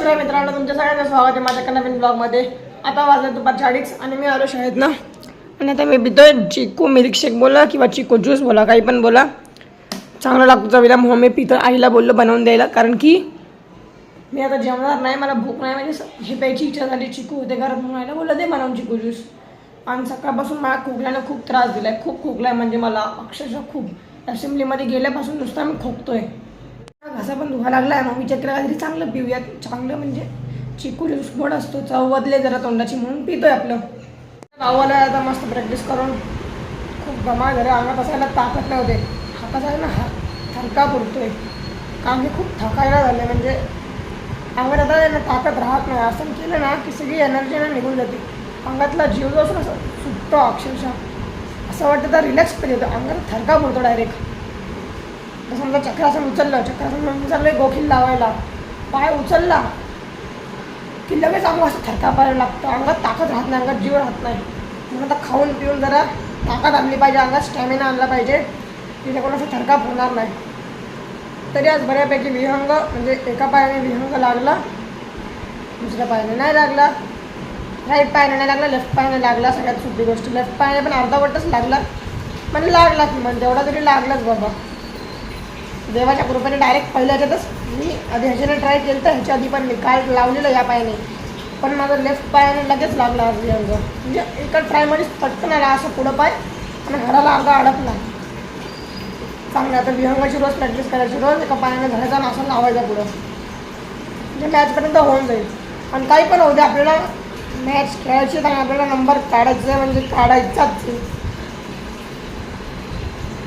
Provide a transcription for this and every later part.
शिवराय मित्रांनो तुमच्या सगळ्यांचं स्वागत आहे माझ्या नवीन ब्लॉगमध्ये आता वाजलं दुपारच्या अडीच आणि मी आलो शाळेत ना. आणि आता मी पितोय चिकू मिल्कशेक बोला किंवा चिकू ज्यूस बोला काही पण बोला. चांगला लागतो चवीला म्हणून हो, मी पितो आईला बोललो बनवून द्यायला कारण की मी आता जेवणार नाही मला भूक नाही म्हणजे हे प्यायची इच्छा झाली चिकू होते घरात म्हणून आईला बोललं दे बनवून चिकू ज्यूस आणि सकाळपासून मला खोकल्यानं खूप त्रास दिलाय खूप खोकलाय म्हणजे मला अक्षरशः खूप. असेंब्लीमध्ये गेल्यापासून नुसता मी खोकतोय. घसा पण दुखा लागलाय. मग विचार केला काहीतरी चांगलं पिऊयात. चांगलं म्हणजे चिकू ज्यूस गोड असतो. चव बदले जरा तोंडाची म्हणून पितोय आपलं. भावाला आता मस्त प्रॅक्टिस करून खूप गमा घरी अंगात असायला ताकद नव्हते होते. आहे ना हा थरका पुरतोय. काम हे खूप थकायला झालं म्हणजे अंगात आता आहे ना ताकद राहत नाही. असं केलं ना की सगळी एनर्जी ना निघून जाते. अंगातला जीव जो असतो ना असं सुटतो अक्षरशः. असं वाटतं तर रिलॅक्स पाहिजे येतो अंगात थरका पुरतो डायरेक्ट समजा चक्रासन उचललं. चक्रासन उचललं गोखील लावायला. पाय उचलला की लगेच अंग असं थरकापायला लागतं. अंगात ताकद राहत नाही अंगात जीव राहत नाही. म्हणून आता खाऊन पिऊन जरा ताकद आणली पाहिजे अंगात स्टॅमिना आणला पाहिजे. तिथे कोणाचा थरकाप होणार नाही. तरी आज बऱ्यापैकी विहंग म्हणजे एका पायाने विहंग लागला दुसऱ्या पायाने नाही लागला. राईट पायाने नाही लागला लेफ्ट पायाने लागला सगळ्यात सोपी गोष्ट. लेफ्ट पायाने पण अर्धावटच लागला. पण लागला की म्हणजे तेवढा तरी लागलाच बाबा. देवाच्या कृपेने डायरेक्ट पहिल्या ह्याच्यातच मी आधी ह्याच्याने ट्राय केलं तर ह्याच्या आधी पण मी काय लावलेलं या पायाने. पण माझं लेफ्ट पायाने लगेच लागला आज अंग. म्हणजे एका ट्रायमध्ये पटकन आला असं पुढं पाय आणि घराला अर्धा अडकला. चांगलं आता विहंगाची रोज प्रॅक्टिस करायची रोज एका पायाने घराचा असं लावायचा पुढं. म्हणजे मॅचपर्यंत होऊन जाईल. आणि काही पण होऊ दे आपल्याला मॅच खेळायची आणि आपल्याला नंबर काढायचा म्हणजे काढायचाच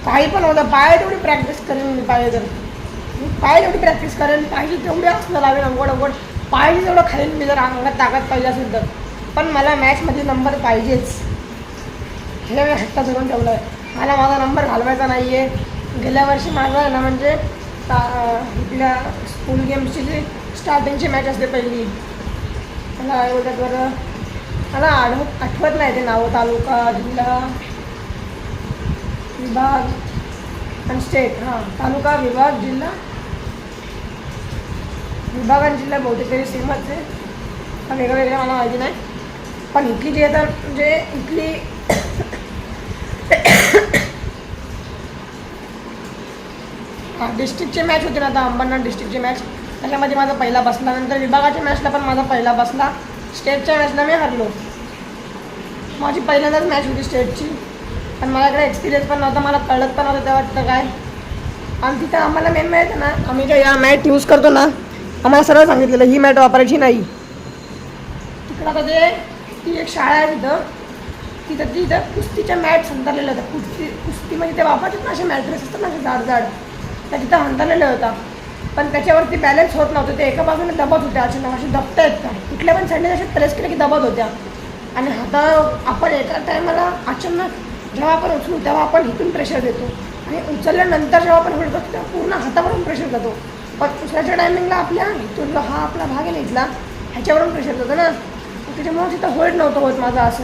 काही पण होतं. पाय तेवढी प्रॅक्टिस करेन मी पाहिजे तर मी पाय तेवढी प्रॅक्टिस करेन पाहिजे तेवढी असलं लावेन अंगोड अंगोड पाहिजे तेवढं खाईन मी जर अंगात ताकद पाहिजे असेल तर. पण मला मॅचमध्ये नंबर पाहिजेच. हे मी हट्ट धरून ठेवलं आहे मला माझा नंबर घालवायचा नाही आहे गेल्या वर्षी माझा ना म्हणजे ता- इथल्या स्कूल गेम्सची जी स्टार्टिंगची मॅच असते पहिली. मला एवढ्या बरं मला आढ आठवत नाही ते नावं तालुका जिल्हा. विभाग आणि स्टेट हां. तालुका विभाग जिल्हा. विभाग आणि जिल्हा बहुतेक तरी सेमच आहे. पण वेगळं वेगळं मला माहिती नाही. पण इथली जी तर म्हणजे इथली हां डिस्ट्रिक्टची मॅच होती ना आता अंबरनाथ डिस्ट्रिक्टची मॅच त्याच्यामध्ये माझा पहिला बसला. नंतर विभागाच्या मॅचला पण माझा पहिला बसला. स्टेटच्या मॅचला मी हरलो. माझी पहिल्यांदाच मॅच होती स्टेटची आणि मला इकडे एक्सपिरियन्स पण नव्हता मला कळत पण नव्हतं तेव्हा वाटतं काय. आणि तिथं आम्हाला मेन माहीत ना आम्ही जे या मॅट यूज करतो ना आम्हाला सरळ सांगितलेलं ही मॅट वापरायची नाही. तिकडं आता ते ती एक शाळा आहे तिथं. तिथं तिथं कुस्तीच्या मॅट संतारलेल्या होत्या. कुस्ती कुस्ती म्हणजे ते वापरतात ना असे मॅट्रेस असतात ना असे जाड जाड त्या तिथं हंतारलेल्या होता पण त्याच्यावरती बॅलन्स होत नव्हतं. ते एका बाजूने दबत होत्या. असे असे दबता आहेत का? कुठल्या पण साईडने असे प्रेस केले की दबत होत्या. आणि हाता आपण एका टायमाला अचानक जेव्हा आपण उचलू तेव्हा आपण इथून प्रेशर देतो. आणि उचलल्यानंतर जेव्हा आपण होत करतो तेव्हा पूर्ण हातावरून प्रेशर जातो पण दुसऱ्याच्या टायमिंगला आपल्या इथून हा आपला भाग आहे ना इथला ह्याच्यावरून प्रेशर जातो ना. त्याच्यामुळं त्याच्यामुळे तिथं होल्ड नव्हतं होत माझं असं.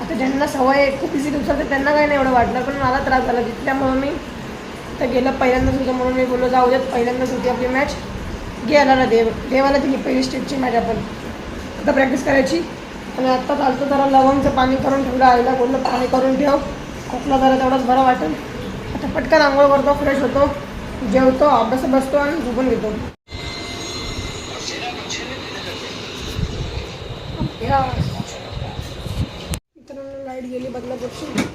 आता ज्यांना सवय आहे खूप इझी दिवसात त्यांना काही नाही एवढं वाटलं पण मला त्रास झाला. तिथल्यामुळं मी तर गेलं पहिल्यांदाच होतं म्हणून मी बोललो जाऊ देत पहिल्यांदाच होती आपली मॅच गेला ना देव. देवाला दिली पहिली स्टेटची मॅच आपण. आता प्रॅक्टिस करायची. आणि आत्ता चालतं जरा लवंगचं पाणी करून ठेवलं आईला बोललं पाणी करून ठेव. खोकला जरा तेवढंच बरं वाटेल. आता पटकन आंघोळ करतो फ्रेश होतो. जेवतो अभ्यास बसतो आणि झोपून घेतो. या. मित्रांनो लाइट गेली बदलापूरची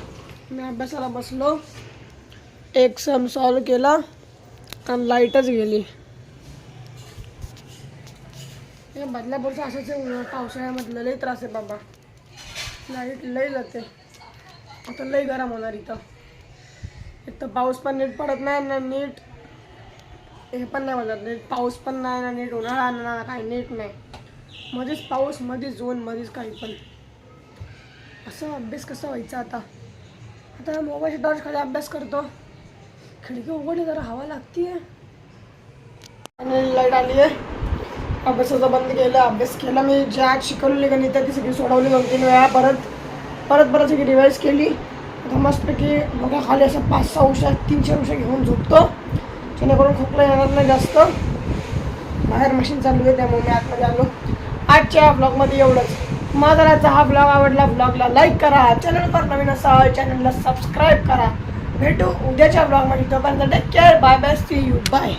मी अभ्यासाला बसलो. एक सम सॉल्व केला आणि लाईटच गेली. हे बदलापूरचं असंच आहे पावसाळ्यामधलं. लई त्रास आहे बाबा. लाइट लई जाते. आता लई गरम होणार इथं. एक तर पाऊस पण नीट पडत नाही ना नीट. हे पण नाही म्हणत नीट. पाऊस पण नाही ना नीट. उन्हाळा ना काही नीट नाही. मध्येच पाऊस मध्येच ऊन मध्येच काही पण. असं अभ्यास कसा व्हायचा आता? आता मोबाईलच्या टॉर्च खाली अभ्यास करतो. खिडकी उघडली जरा हवा लागते आणि लाइट आली आहे अभ्यासाचं बंद केलं अभ्यास केला. मी ज्या शिकवलेली गणित ती सगळी सोडवली दोन तीन वेळा. परत परत परत सगळी रिवाईज केली. आता मस्तपैकी बघा खाली असं पाच सहा उशा तीनशे उशा घेऊन झोपतो. जेणेकरून खोकला येणार नाही जास्त. बाहेर मशीन चालू आहे त्यामुळे मी आतमध्ये आलो. आजच्या ब्लॉगमध्ये एवढंच. माझा आजचा हा ब्लॉग आवडला ब्लॉगला लाईक करा. चॅनलवर नवीन असाल चॅनलला सबस्क्राईब करा. भेटू उद्याच्या ब्लॉगमध्ये तोपर्यंत take care bye bye see you bye